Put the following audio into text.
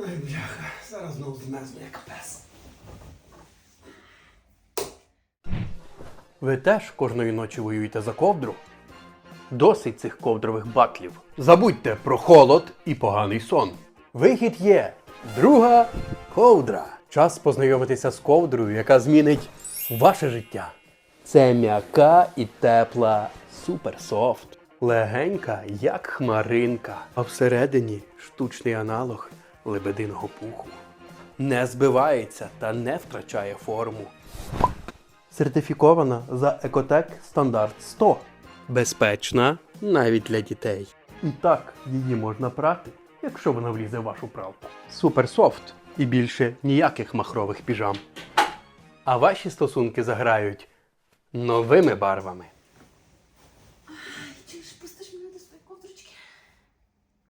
Ой, бляха, зараз знову змерзну як пес. Ви теж кожної ночі воюєте за ковдру? Досить цих ковдрових батлів. Забудьте про холод і поганий сон. Вихід є. Друга ковдра. Час познайомитися з ковдрою, яка змінить ваше життя. Це м'яка і тепла суперсофт. Легенька, як хмаринка, а всередині штучний аналог лебединого пуху. Не збивається та не втрачає форму. Сертифікована за Екотек Стандарт 100. Безпечна навіть для дітей. І так її можна прати, якщо вона влізе в вашу пралку. Суперсофт і більше ніяких махрових піжам. А ваші стосунки заграють новими барвами.